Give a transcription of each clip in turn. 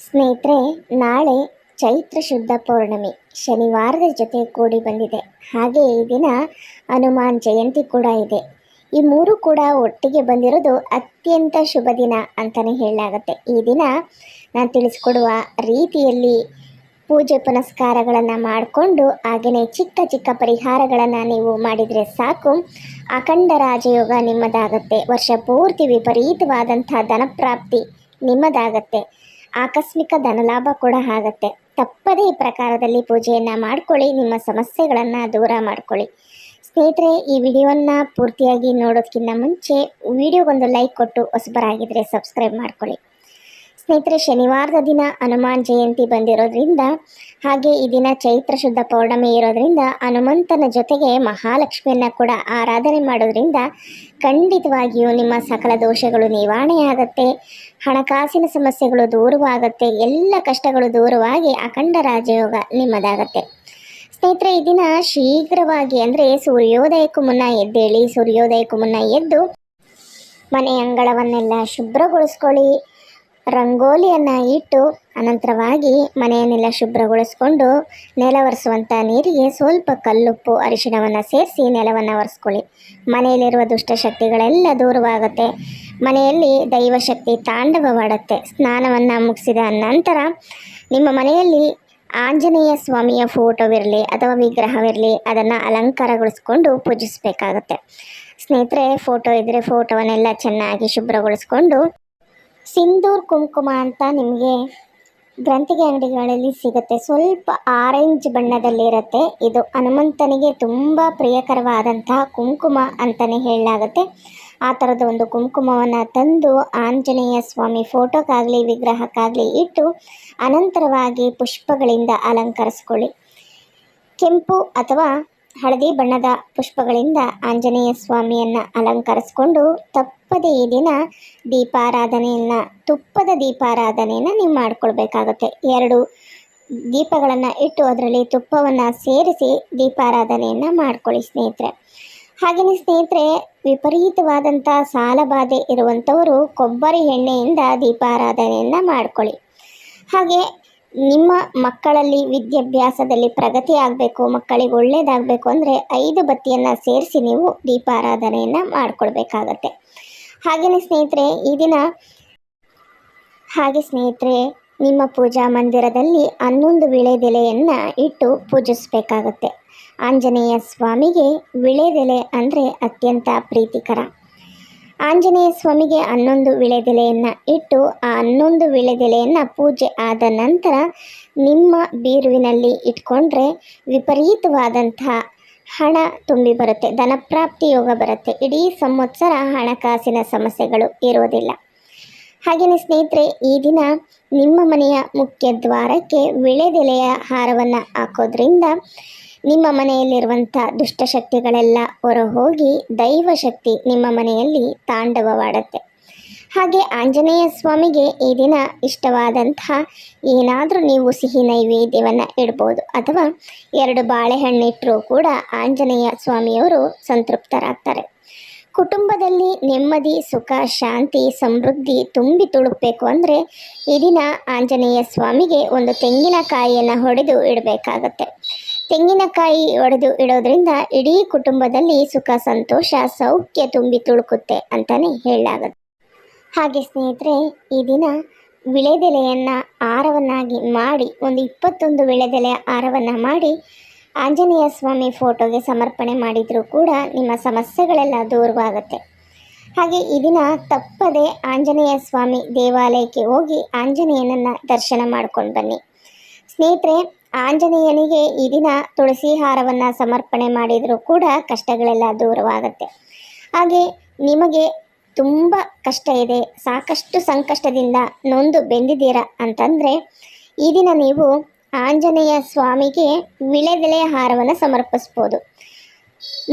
ಸ್ನೇಹಿತರೆ, ನಾಳೆ ಚೈತ್ರ ಶುದ್ಧ ಪೌರ್ಣಮಿ. ಶನಿವಾರದ ಜೊತೆ ಕೂಡಿ ಬಂದಿದೆ. ಹಾಗೆ ಈ ದಿನ ಹನುಮಾನ್ ಜಯಂತಿ ಕೂಡ ಇದೆ. ಈ ಮೂರು ಕೂಡ ಒಟ್ಟಿಗೆ ಬಂದಿರೋದು ಅತ್ಯಂತ ಶುಭ ದಿನ ಅಂತಲೇ ಹೇಳಲಾಗುತ್ತೆ. ಈ ದಿನ ನಾನು ತಿಳಿಸ್ಕೊಡುವ ರೀತಿಯಲ್ಲಿ ಪೂಜೆ ಪುನಸ್ಕಾರಗಳನ್ನು ಮಾಡಿಕೊಂಡು ಹಾಗೆಯೇ ಚಿಕ್ಕ ಚಿಕ್ಕ ಪರಿಹಾರಗಳನ್ನು ನೀವು ಮಾಡಿದರೆ ಸಾಕು. ಅಖಂಡ ರಾಜಯೋಗ ನಿಮ್ಮದಾಗತ್ತೆ. ವರ್ಷ ಪೂರ್ತಿ ವಿಪರೀತವಾದಂಥ ಧನಪ್ರಾಪ್ತಿ ನಿಮ್ಮದಾಗತ್ತೆ. ಆಕಸ್ಮಿಕ ಧನಲಾಭ ಕೂಡ ಆಗತ್ತೆ. ತಪ್ಪದೇ ಈ ಪ್ರಕಾರದಲ್ಲಿ ಪೂಜೆಯನ್ನು ಮಾಡ್ಕೊಳ್ಳಿ, ನಿಮ್ಮ ಸಮಸ್ಯೆಗಳನ್ನು ದೂರ ಮಾಡ್ಕೊಳ್ಳಿ. ಸ್ನೇಹಿತರೆ, ಈ ವಿಡಿಯೋನ ಪೂರ್ತಿಯಾಗಿ ನೋಡೋದಕ್ಕಿಂತ ಮುಂಚೆ, ವಿಡಿಯೋಗೊಂದು ಲೈಕ್ ಕೊಟ್ಟು ಹೊಸಬರಾಗಿದ್ದರೆ ಸಬ್ಸ್ಕ್ರೈಬ್ ಮಾಡ್ಕೊಳ್ಳಿ. ಸ್ನೇಹಿತರೆ, ಶನಿವಾರದ ದಿನ ಹನುಮಾನ್ ಜಯಂತಿ ಬಂದಿರೋದ್ರಿಂದ, ಹಾಗೆ ಈ ದಿನ ಚೈತ್ರ ಶುದ್ಧ ಪೌರ್ಣಮಿ ಇರೋದ್ರಿಂದ ಹನುಮಂತನ ಜೊತೆಗೆ ಮಹಾಲಕ್ಷ್ಮಿಯನ್ನು ಕೂಡ ಆರಾಧನೆ ಮಾಡೋದ್ರಿಂದ ಖಂಡಿತವಾಗಿಯೂ ನಿಮ್ಮ ಸಕಲ ದೋಷಗಳು ನಿವಾರಣೆಯಾಗತ್ತೆ ಹಣಕಾಸಿನ ಸಮಸ್ಯೆಗಳು ದೂರವಾಗತ್ತೆ, ಎಲ್ಲ ಕಷ್ಟಗಳು ದೂರವಾಗಿ ಅಖಂಡ ರಾಜಯೋಗ ನಿಮ್ಮದಾಗತ್ತೆ. ಸ್ನೇಹಿತರೆ, ಈ ದಿನ ಶೀಘ್ರವಾಗಿ ಅಂದರೆ ಸೂರ್ಯೋದಯಕ್ಕೂ ಮುನ್ನ ಎದ್ದೇಳಿ, ಸೂರ್ಯೋದಯಕ್ಕೂ ಮುನ್ನ ಎದ್ದು ಮನೆ ಅಂಗಳವನ್ನೆಲ್ಲ ಶುಭ್ರಗೊಳಿಸ್ಕೊಳ್ಳಿ ರಂಗೋಲಿಯನ್ನು ಇಟ್ಟು ಅನಂತರವಾಗಿ ಮನೆಯನ್ನೆಲ್ಲ ಶುಭ್ರಗೊಳಿಸ್ಕೊಂಡು ನೆಲ ಒರೆಸುವಂಥ ನೀರಿಗೆ ಸ್ವಲ್ಪ ಕಲ್ಲುಪ್ಪು, ಅರಿಶಿಣವನ್ನು ಸೇರಿಸಿ ನೆಲವನ್ನು ಒರೆಸ್ಕೊಳ್ಳಿ. ಮನೆಯಲ್ಲಿರುವ ದುಷ್ಟಶಕ್ತಿಗಳೆಲ್ಲ ದೂರವಾಗುತ್ತೆ. ಮನೆಯಲ್ಲಿ ದೈವಶಕ್ತಿ ತಾಂಡವವಾಡುತ್ತೆ. ಸ್ನಾನವನ್ನು ಮುಗಿಸಿದ ನಂತರ ನಿಮ್ಮ ಮನೆಯಲ್ಲಿ ಆಂಜನೇಯ ಸ್ವಾಮಿಯ ಫೋಟೋವಿರಲಿ ಅಥವಾ ವಿಗ್ರಹವಿರಲಿ ಅದನ್ನು ಅಲಂಕಾರಗೊಳಿಸ್ಕೊಂಡು ಪೂಜಿಸಬೇಕಾಗತ್ತೆ. ಸ್ನೇಹಿತರೆ, ಫೋಟೋ ಇದ್ದರೆ ಫೋಟೋವನ್ನೆಲ್ಲ ಚೆನ್ನಾಗಿ ಶುಭ್ರಗೊಳಿಸ್ಕೊಂಡು ಸಿಂಧೂರ್ ಕುಂಕುಮ ಅಂತ ನಿಮಗೆ ಗ್ರಂಥಿಗೆ ಅಂಗಡಿಗಳಲ್ಲಿ ಸಿಗುತ್ತೆ. ಸ್ವಲ್ಪ ಆರೆಂಜ್ ಬಣ್ಣದಲ್ಲಿರುತ್ತೆ. ಇದು ಹನುಮಂತನಿಗೆ ತುಂಬ ಪ್ರಿಯಕರವಾದಂತಹ ಕುಂಕುಮ ಅಂತಲೇ ಹೇಳಲಾಗುತ್ತೆ. ಆ ಥರದ ಒಂದು ಕುಂಕುಮವನ್ನು ತಂದು ಆಂಜನೇಯ ಸ್ವಾಮಿ ಫೋಟೋಕ್ಕಾಗಲಿ ವಿಗ್ರಹಕ್ಕಾಗಲಿ ಇಟ್ಟು ಅನಂತರವಾಗಿ ಪುಷ್ಪಗಳಿಂದ ಅಲಂಕರಿಸ್ಕೊಳ್ಳಿ. ಕೆಂಪು ಅಥವಾ ಹಳದಿ ಬಣ್ಣದ ಪುಷ್ಪಗಳಿಂದ ಆಂಜನೇಯ ಸ್ವಾಮಿಯನ್ನು ಅಲಂಕರಿಸ್ಕೊಂಡು ತಪ್ಪದೇ ಈ ದಿನ ದೀಪಾರಾಧನೆಯನ್ನು, ತುಪ್ಪದ ದೀಪಾರಾಧನೆಯನ್ನು ನೀವು ಮಾಡಿಕೊಳ್ಬೇಕಾಗತ್ತೆ. ಎರಡು ದೀಪಗಳನ್ನು ಇಟ್ಟು ಅದರಲ್ಲಿ ತುಪ್ಪವನ್ನು ಸೇರಿಸಿ ದೀಪಾರಾಧನೆಯನ್ನು ಮಾಡ್ಕೊಳ್ಳಿ ಸ್ನೇಹಿತರೆ. ಹಾಗೆಯೇ ಸ್ನೇಹಿತರೆ ವಿಪರೀತವಾದಂಥ ಸಾಲಬಾಧೆ ಇರುವಂಥವರು ಕೊಬ್ಬರಿ ಎಣ್ಣೆಯಿಂದ ದೀಪಾರಾಧನೆಯನ್ನು ಮಾಡ್ಕೊಳ್ಳಿ. ಹಾಗೆ ನಿಮ್ಮ ಮಕ್ಕಳಲ್ಲಿ ವಿದ್ಯಾಭ್ಯಾಸದಲ್ಲಿ ಪ್ರಗತಿ ಆಗಬೇಕು, ಮಕ್ಕಳಿಗೆ ಒಳ್ಳೆಯದಾಗಬೇಕು ಅಂದರೆ ಐದು ಬತ್ತಿಯನ್ನು ಸೇರಿಸಿ ನೀವು ದೀಪಾರಾಧನೆಯನ್ನು ಮಾಡಿಕೊಳ್ಬೇಕಾಗತ್ತೆ. ಹಾಗೆಯೇ ಸ್ನೇಹಿತರೆ, ಈ ದಿನ ಹಾಗೆ ಸ್ನೇಹಿತರೆ, ನಿಮ್ಮ ಪೂಜಾ ಮಂದಿರದಲ್ಲಿ ಹನ್ನೊಂದು ವಿಳೆದೆಲೆಯನ್ನು ಇಟ್ಟು ಪೂಜಿಸಬೇಕಾಗತ್ತೆ. ಆಂಜನೇಯ ಸ್ವಾಮಿಗೆ ವಿಳೆದೆಲೆ ಅಂದರೆ ಅತ್ಯಂತ ಪ್ರೀತಿಕರ. ಆಂಜನೇಯ ಸ್ವಾಮಿಗೆ ಹನ್ನೊಂದು ವಿಳೆದೆಲೆಯನ್ನು ಇಟ್ಟು ಆ ಹನ್ನೊಂದು ವಿಳೆದೆಲೆಯನ್ನು ಪೂಜೆ ಆದ ನಂತರ ನಿಮ್ಮ ಬೀರುವಿನಲ್ಲಿ ಇಟ್ಕೊಂಡ್ರೆ ವಿಪರೀತವಾದಂತಹ ಹಣ ತುಂಬಿ ಬರುತ್ತೆ, ಧನಪ್ರಾಪ್ತಿ ಯೋಗ ಬರುತ್ತೆ. ಇಡೀ ಸಂವತ್ಸರ ಹಣಕಾಸಿನ ಸಮಸ್ಯೆಗಳು ಇರೋದಿಲ್ಲ. ಹಾಗೆಯೇ ಸ್ನೇಹಿತರೆ, ಈ ದಿನ ನಿಮ್ಮ ಮನೆಯ ಮುಖ್ಯ ದ್ವಾರಕ್ಕೆ ವಿಳೆದೆಲೆಯ ಹಾರವನ್ನು ಹಾಕೋದ್ರಿಂದ ನಿಮ್ಮ ಮನೆಯಲ್ಲಿರುವಂಥ ದುಷ್ಟಶಕ್ತಿಗಳೆಲ್ಲ ಹೊರಹೋಗಿ ದೈವಶಕ್ತಿ ನಿಮ್ಮ ಮನೆಯಲ್ಲಿ ತಾಂಡವವಾಡುತ್ತೆ. ಹಾಗೆ ಆಂಜನೇಯ ಸ್ವಾಮಿಗೆ ಈ ದಿನ ಇಷ್ಟವಾದಂತಹ ಏನಾದರೂ ನೀವು ಸಿಹಿ ನೈವೇದ್ಯವನ್ನು ಇಡ್ಬೋದು ಅಥವಾ ಎರಡು ಬಾಳೆಹಣ್ಣಿಟ್ಟರೂ ಕೂಡ ಆಂಜನೇಯ ಸ್ವಾಮಿಯವರು ಸಂತೃಪ್ತರಾಗ್ತಾರೆ. ಕುಟುಂಬದಲ್ಲಿ ನೆಮ್ಮದಿ, ಸುಖ, ಶಾಂತಿ, ಸಮೃದ್ಧಿ ತುಂಬಿ ತುಳುಕಬೇಕು ಅಂದರೆ ಈ ದಿನ ಆಂಜನೇಯ ಸ್ವಾಮಿಗೆ ಒಂದು ತೆಂಗಿನಕಾಯಿಯನ್ನು ಹೊಡೆದು ಇಡಬೇಕಾಗತ್ತೆ. ತೆಂಗಿನಕಾಯಿ ಒಡೆದು ಇಡೋದ್ರಿಂದ ಇಡೀ ಕುಟುಂಬದಲ್ಲಿ ಸುಖ, ಸಂತೋಷ, ಸೌಖ್ಯ ತುಂಬಿ ತುಳುಕುತ್ತೆ ಅಂತಲೇ ಹೇಳಲಾಗುತ್ತೆ ಹಾಗೆ ಸ್ನೇಹಿತರೆ, ಈ ದಿನ ವಿಳೆದೆಲೆಯನ್ನು ಆರವನ್ನಾಗಿ ಮಾಡಿ, ಒಂದು ಇಪ್ಪತ್ತೊಂದು ವಿಳೆದೆಲೆಯ ಆರವನ್ನು ಮಾಡಿ ಆಂಜನೇಯ ಸ್ವಾಮಿ ಫೋಟೋಗೆ ಸಮರ್ಪಣೆ ಮಾಡಿದರೂ ಕೂಡ ನಿಮ್ಮ ಸಮಸ್ಯೆಗಳೆಲ್ಲ ದೂರವಾಗುತ್ತೆ. ಹಾಗೆ ಈ ದಿನ ತಪ್ಪದೆ ಆಂಜನೇಯ ಸ್ವಾಮಿ ದೇವಾಲಯಕ್ಕೆ ಹೋಗಿ ಆಂಜನೇಯನನ್ನು ದರ್ಶನ ಮಾಡ್ಕೊಂಡು ಬನ್ನಿ. ಸ್ನೇಹಿತರೆ ಆಂಜನೇಯನಿಗೆ ಈ ದಿನ ತುಳಸಿ ಹಾರವನ್ನು ಸಮರ್ಪಣೆ ಮಾಡಿದರೂ ಕೂಡ ಕಷ್ಟಗಳೆಲ್ಲ ದೂರವಾಗುತ್ತೆ. ಹಾಗೆ ನಿಮಗೆ ತುಂಬ ಕಷ್ಟ ಇದೆ, ಸಾಕಷ್ಟು ಸಂಕಷ್ಟದಿಂದ ನೊಂದು ಬೆಂದಿದ್ದೀರಾ ಅಂತಂದರೆ, ಈ ದಿನ ನೀವು ಆಂಜನೇಯ ಸ್ವಾಮಿಗೆ ವಿಳೆದೆಲೆಯ ಹಾರವನ್ನು ಸಮರ್ಪಿಸ್ಬೋದು.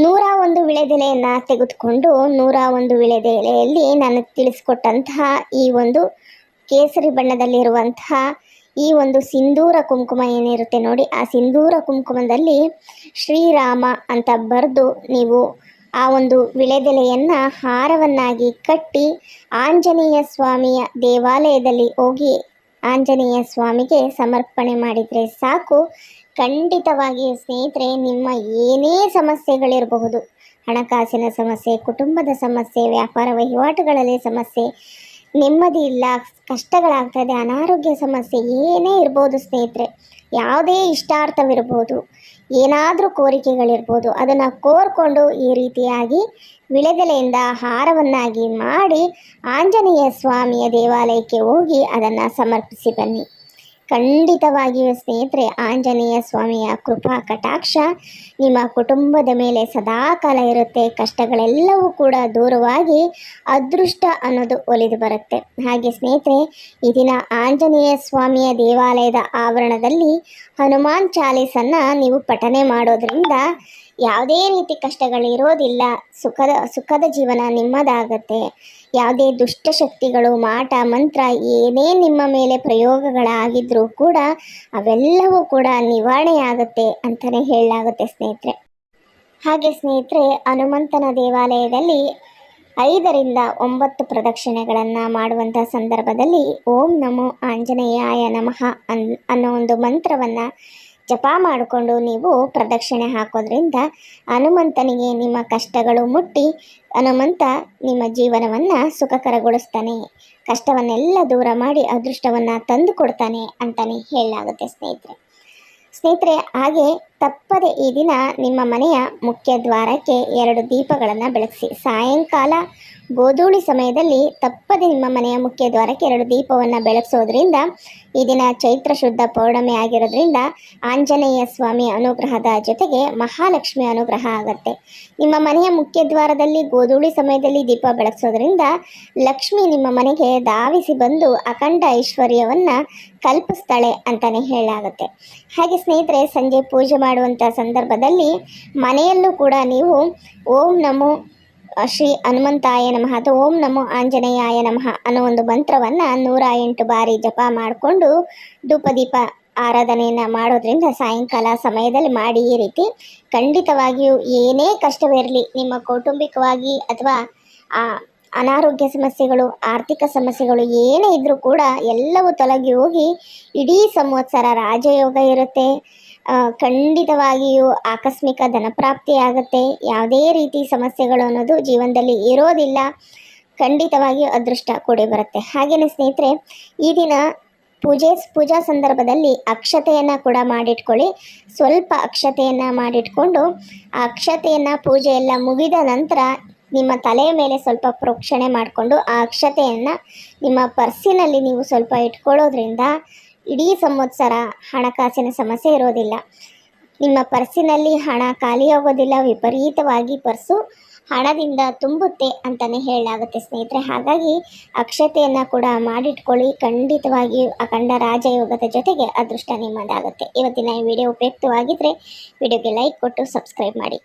ನೂರ ಒಂದು ವಿಳೆದೆಲೆಯನ್ನು ತೆಗೆದುಕೊಂಡು ನೂರ ಒಂದು ವಿಳೆದೆಲೆಯಲ್ಲಿ ನಾನು ತಿಳಿಸ್ಕೊಟ್ಟಂತಹ ಈ ಒಂದು ಕೇಸರಿ ಬಣ್ಣದಲ್ಲಿರುವಂತಹ ಈ ಒಂದು ಸಿಂಧೂರ ಕುಂಕುಮ ಏನಿರುತ್ತೆ ನೋಡಿ, ಆ ಸಿಂಧೂರ ಕುಂಕುಮದಲ್ಲಿ ಶ್ರೀರಾಮ ಅಂತ ಬರೆದು ನೀವು ಆ ಒಂದು ವಿಳೆದೆಲೆಯನ್ನು ಹಾರವನ್ನಾಗಿ ಕಟ್ಟಿ ಆಂಜನೇಯ ಸ್ವಾಮಿಯ ದೇವಾಲಯದಲ್ಲಿ ಹೋಗಿ ಆಂಜನೇಯ ಸ್ವಾಮಿಗೆ ಸಮರ್ಪಣೆ ಮಾಡಿದರೆ ಸಾಕು. ಖಂಡಿತವಾಗಿ ಸ್ನೇಹಿತರೆ, ನಿಮ್ಮ ಏನೇ ಸಮಸ್ಯೆಗಳಿರಬಹುದು, ಹಣಕಾಸಿನ ಸಮಸ್ಯೆ, ಕುಟುಂಬದ ಸಮಸ್ಯೆ, ವ್ಯಾಪಾರ ವಹಿವಾಟುಗಳಲ್ಲಿ ಸಮಸ್ಯೆ ನೆಮ್ಮದಿ ಇಲ್ಲ, ಕಷ್ಟಗಳಾಗ್ತದೆ, ಅನಾರೋಗ್ಯ ಸಮಸ್ಯೆ, ಏನೇ ಇರ್ಬೋದು ಸ್ನೇಹಿತರೆ, ಯಾವುದೇ ಇಷ್ಟಾರ್ಥವಿರ್ಬೋದು, ಏನಾದರೂ ಕೋರಿಕೆಗಳಿರ್ಬೋದು, ಅದನ್ನು ಕೋರ್ಕೊಂಡು ಈ ರೀತಿಯಾಗಿ ವಿಳೆದೆಲೆಯಿಂದ ಹಾರವನ್ನಾಗಿ ಮಾಡಿ ಆಂಜನೇಯ ಸ್ವಾಮಿಯ ದೇವಾಲಯಕ್ಕೆ ಹೋಗಿ ಅದನ್ನು ಸಮರ್ಪಿಸಿ ಬನ್ನಿ. ಖಂಡಿತವಾಗಿಯೂ ಸ್ನೇಹಿತರೆ, ಆಂಜನೇಯ ಸ್ವಾಮಿಯ ಕೃಪಾ ಕಟಾಕ್ಷ ನಿಮ್ಮ ಕುಟುಂಬದ ಮೇಲೆ ಸದಾಕಾಲ ಇರುತ್ತೆ. ಕಷ್ಟಗಳೆಲ್ಲವೂ ಕೂಡ ದೂರವಾಗಿ ಅದೃಷ್ಟ ಅನ್ನೋದು ಒಲಿದು ಬರುತ್ತೆ. ಹಾಗೆ ಸ್ನೇಹಿತರೆ, ಈ ದಿನ ಆಂಜನೇಯ ಸ್ವಾಮಿಯ ದೇವಾಲಯದ ಆವರಣದಲ್ಲಿ ಹನುಮಾನ್ ಚಾಲೀಸನ್ನು ನೀವು ಪಠನೆ ಮಾಡೋದ್ರಿಂದ ಯಾವುದೇ ರೀತಿ ಕಷ್ಟಗಳಿರೋದಿಲ್ಲ ಸುಖದ ಸುಖದ ಜೀವನ ನಿಮ್ಮದಾಗತ್ತೆ. ಯಾವುದೇ ದುಷ್ಟಶಕ್ತಿಗಳು ಮಾಟ, ಮಂತ್ರ ಏನೇ ನಿಮ್ಮ ಮೇಲೆ ಪ್ರಯೋಗಗಳಾಗಿದ್ರೂ ಕೂಡ ಅವೆಲ್ಲವೂ ಕೂಡ ನಿವಾರಣೆ ಆಗುತ್ತೆ ಅಂತಲೇ ಹೇಳಲಾಗುತ್ತೆ ಸ್ನೇಹಿತರೆ. ಹಾಗೆ ಸ್ನೇಹಿತರೆ, ಹನುಮಂತನ ದೇವಾಲಯದಲ್ಲಿ ಐದರಿಂದ ಒಂಬತ್ತು ಪ್ರದಕ್ಷಿಣೆಗಳನ್ನು ಮಾಡುವಂಥ ಸಂದರ್ಭದಲ್ಲಿ ಓಂ ನಮೋ ಆಂಜನೇಯಾಯ ನಮಃ ಅನ್, ಅನ್ನೋ ಒಂದು ಮಂತ್ರವನ್ನು ಜಪ ಮಾಡಿಕೊಂಡು ನೀವು ಪ್ರದಕ್ಷಿಣೆ ಹಾಕೋದ್ರಿಂದ ಹನುಮಂತನಿಗೆ ನಿಮ್ಮ ಕಷ್ಟಗಳು ಮುಟ್ಟಿ ಹನುಮಂತ ನಿಮ್ಮ ಜೀವನವನ್ನು ಸುಖಕರಗೊಳಿಸ್ತಾನೆ. ಕಷ್ಟವನ್ನೆಲ್ಲ ದೂರ ಮಾಡಿ ಅದೃಷ್ಟವನ್ನು ತಂದು ಕೊಡ್ತಾನೆ ಅಂತಲೇ ಹೇಳಲಾಗುತ್ತೆ ಸ್ನೇಹಿತರೆ. ಸ್ನೇಹಿತರೆ, ಹಾಗೆ ತಪ್ಪದೆ ಈ ದಿನ ನಿಮ್ಮ ಮನೆಯ ಮುಖ್ಯ ದ್ವಾರಕ್ಕೆ ಎರಡು ದೀಪಗಳನ್ನು ಬೆಳಗಿಸಿ. ಸಾಯಂಕಾಲ ಗೋಧೂಳಿ ಸಮಯದಲ್ಲಿ ತಪ್ಪದೆ ನಿಮ್ಮ ಮನೆಯ ಮುಖ್ಯ ದ್ವಾರಕ್ಕೆ ಎರಡು ದೀಪವನ್ನು ಬೆಳಗಿಸೋದ್ರಿಂದ, ಈ ದಿನ ಚೈತ್ರ ಶುದ್ಧ ಪೌರ್ಣಮಿ ಆಗಿರೋದ್ರಿಂದ ಆಂಜನೇಯ ಸ್ವಾಮಿ ಅನುಗ್ರಹದ ಜೊತೆಗೆ ಮಹಾಲಕ್ಷ್ಮಿ ಅನುಗ್ರಹ ಆಗುತ್ತೆ. ನಿಮ್ಮ ಮನೆಯ ಮುಖ್ಯ ದ್ವಾರದಲ್ಲಿ ಗೋಧೂಳಿ ಸಮಯದಲ್ಲಿ ದೀಪ ಬೆಳಗಿಸೋದ್ರಿಂದ ಲಕ್ಷ್ಮಿ ನಿಮ್ಮ ಮನೆಗೆ ಧಾವಿಸಿ ಬಂದು ಅಖಂಡ ಐಶ್ವರ್ಯವನ್ನು ಕಲ್ಪಿಸ್ತಾಳೆ ಅಂತಲೇ ಹೇಳಲಾಗುತ್ತೆ. ಹಾಗೆ ಸ್ನೇಹಿತರೆ, ಸಂಜೆ ಪೂಜೆ ಮಾಡುವಂಥ ಸಂದರ್ಭದಲ್ಲಿ ಮನೆಯಲ್ಲೂ ಕೂಡ ನೀವು ಓಂ ನಮೋ ಶ್ರೀ ಹನುಮಂತಾಯ ನಮಃ ಅಥವಾ ಓಂ ನಮೋ ಆಂಜನೇಯಾಯ ನಮಃ ಅನ್ನೋ ಒಂದು ಮಂತ್ರವನ್ನು ನೂರ ಎಂಟು ಬಾರಿ ಜಪ ಮಾಡಿಕೊಂಡು ಧೂಪದೀಪ ಆರಾಧನೆಯನ್ನು ಮಾಡೋದ್ರಿಂದ ಸಾಯಂಕಾಲ ಸಮಯದಲ್ಲಿ ಮಾಡಿ ಈ ರೀತಿ ಖಂಡಿತವಾಗಿಯೂ ಏನೇ ಕಷ್ಟವಿರಲಿ ನಿಮ್ಮ ಕೌಟುಂಬಿಕವಾಗಿ ಅಥವಾ ಅನಾರೋಗ್ಯ ಸಮಸ್ಯೆಗಳು, ಆರ್ಥಿಕ ಸಮಸ್ಯೆಗಳು ಏನೇ ಇದ್ದರೂ ಕೂಡ ಎಲ್ಲವೂ ತೊಲಗಿ ಹೋಗಿ ಇಡೀ ಸಂವತ್ಸರ ರಾಜಯೋಗ ಇರುತ್ತೆ. ಖಂಡಿತವಾಗಿಯೂ ಆಕಸ್ಮಿಕ ಧನಪ್ರಾಪ್ತಿಯಾಗುತ್ತೆ. ಯಾವುದೇ ರೀತಿ ಸಮಸ್ಯೆಗಳು ಅನ್ನೋದು ಜೀವನದಲ್ಲಿ ಇರೋದಿಲ್ಲ. ಖಂಡಿತವಾಗಿಯೂ ಅದೃಷ್ಟ ಕೂಡಿ ಬರುತ್ತೆ. ಹಾಗೆಯೇ ಸ್ನೇಹಿತರೆ, ಈ ದಿನ ಪೂಜೆ, ಪೂಜಾ ಸಂದರ್ಭದಲ್ಲಿ ಅಕ್ಷತೆಯನ್ನು ಕೂಡ ಮಾಡಿಟ್ಕೊಳ್ಳಿ. ಸ್ವಲ್ಪ ಅಕ್ಷತೆಯನ್ನು ಮಾಡಿಟ್ಕೊಂಡು ಆ ಅಕ್ಷತೆಯನ್ನು ಪೂಜೆ ಎಲ್ಲ ಮುಗಿದ ನಂತರ ನಿಮ್ಮ ತಲೆಯ ಮೇಲೆ ಸ್ವಲ್ಪ ಪ್ರೋಕ್ಷಣೆ ಮಾಡಿಕೊಂಡು ಆ ಅಕ್ಷತೆಯನ್ನು ನಿಮ್ಮ ಪರ್ಸಿನಲ್ಲಿ ನೀವು ಸ್ವಲ್ಪ ಇಟ್ಕೊಳ್ಳೋದ್ರಿಂದ ಇಡೀ ಸಂವತ್ಸರ ಹಣಕಾಸಿನ ಸಮಸ್ಯೆ ಇರೋದಿಲ್ಲ. ನಿಮ್ಮ ಪರ್ಸಿನಲ್ಲಿ ಹಣ ಖಾಲಿಯಾಗೋದಿಲ್ಲ ವಿಪರೀತವಾಗಿ ಪರ್ಸು ಹಣದಿಂದ ತುಂಬುತ್ತೆ ಅಂತಲೇ ಹೇಳಲಾಗುತ್ತೆ ಸ್ನೇಹಿತರೆ. ಹಾಗಾಗಿ ಅಕ್ಷತೆಯನ್ನು ಕೂಡ ಮಾಡಿಟ್ಕೊಳ್ಳಿ. ಖಂಡಿತವಾಗಿ ಅಖಂಡ ರಾಜಯೋಗದ ಜೊತೆಗೆ ಅದೃಷ್ಟ ನಿಮ್ಮದಾಗುತ್ತೆ. ಇವತ್ತಿನ ಈ ವಿಡಿಯೋ ಉಪಯುಕ್ತವಾಗಿದ್ದರೆ ವಿಡಿಯೋಗೆ ಲೈಕ್ ಕೊಟ್ಟು ಸಬ್ಸ್ಕ್ರೈಬ್ ಮಾಡಿ.